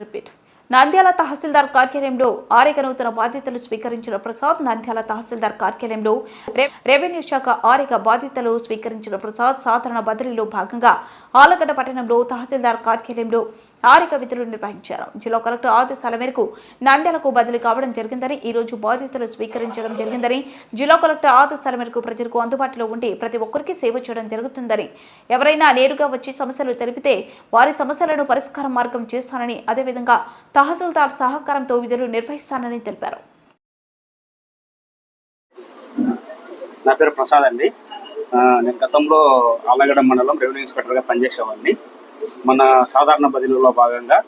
repeat. Nandyal తహసీల్దార్ కార్యాలయంలో areca నూతన బాధ్యతలు స్వీకరించిన ప్రసాద్ నంద్యాల తహసీల్దార్ కార్యాలయంలో రెవెన్యూ శాఖ ఆరేక బాధ్యతలు స్వీకరించిన ప్రసాద్ సాధారణ బదిలీలో భాగంగా ఆలగడ్డ పట్టణంలో తహసీల్దార్ కార్యాలయంలో ఆరేక విధులు నిర్వహించారు. జిల్లా కలెక్టర్ ఆదేశాల మేరకు నంద్యాలకు బదిలీ కావడం జరిగిందని ఈ రోజు బాధ్యతలు స్వీకరించడం జరిగిందని జిల్లా కలెక్టర్ ఆదేశాల మేరకు ప్రజలకు అందుబాటులో ఉండి ప్రతి ఒక్కరికి సేవ చేయడం జరుగుతుందని ఎవరైనా నేరుగా వచ్చి సమస్యలు తెలిపితే వారి సమస్యలను పరిష్కారం మార్గం చేస్తానని అదేవిధంగా తహసీల్దార్ సహకారంతో విధులు నిర్వహిస్తానని తెలిపారు. నా పేరు ప్రసాద్ అండి. నేను గతంలో ఆలగడ్డ మండలం రెవెన్యూ ఇన్స్పెక్టర్గా పనిచేసేవాడిని. మన సాధారణ బదిలీలో భాగంగా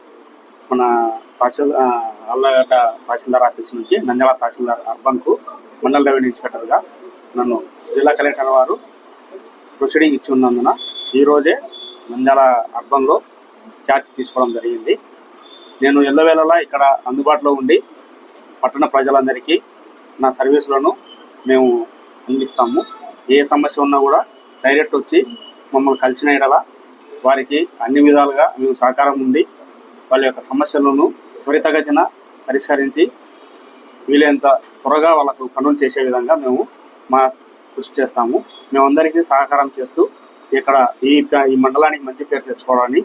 మన తహసీల్ అల్లగడ్డ తహసీల్దార్ ఆఫీస్ నుంచి నంద్యాల తహసీల్దార్ అర్బన్కు మండల రెవెన్యూ ఇన్స్పెక్టర్గా నన్ను జిల్లా కలెక్టర్ వారు ప్రొసీడింగ్ ఇచ్చి ఉన్నందున ఈరోజే నంద్యాల అర్బన్లో ఛార్జ్ తీసుకోవడం జరిగింది. నేను ఎల్లవేళలా ఇక్కడ అందుబాటులో ఉండి పట్టణ ప్రజలందరికీ నా సర్వీసులను మేము అందిస్తాము. ఏ సమస్య ఉన్నా కూడా డైరెక్ట్ వచ్చి మమ్మల్ని కలిసిన ఎడల వారికి అన్ని విధాలుగా మేము సహకారం ఉండి వాళ్ళ యొక్క సమస్యలను త్వరితగతిన పరిష్కరించి వీలైనంత త్వరగా వాళ్ళకు పనులు చేసే విధంగా మేము మా కృషి చేస్తాము. మేమందరికీ సహకారం చేస్తూ ఇక్కడ ఈ ఈ మండలానికి మంచి పేరు తెచ్చుకోవడాన్ని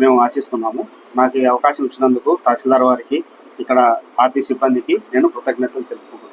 మేము ఆశిస్తున్నాము. నాకు ఈ అవకాశం ఇచ్చినందుకు తహసీల్దార్ వారికి ఇక్కడ పార్టీ సిబ్బందికి నేను కృతజ్ఞతలు తెలుపుకుంటున్నాను.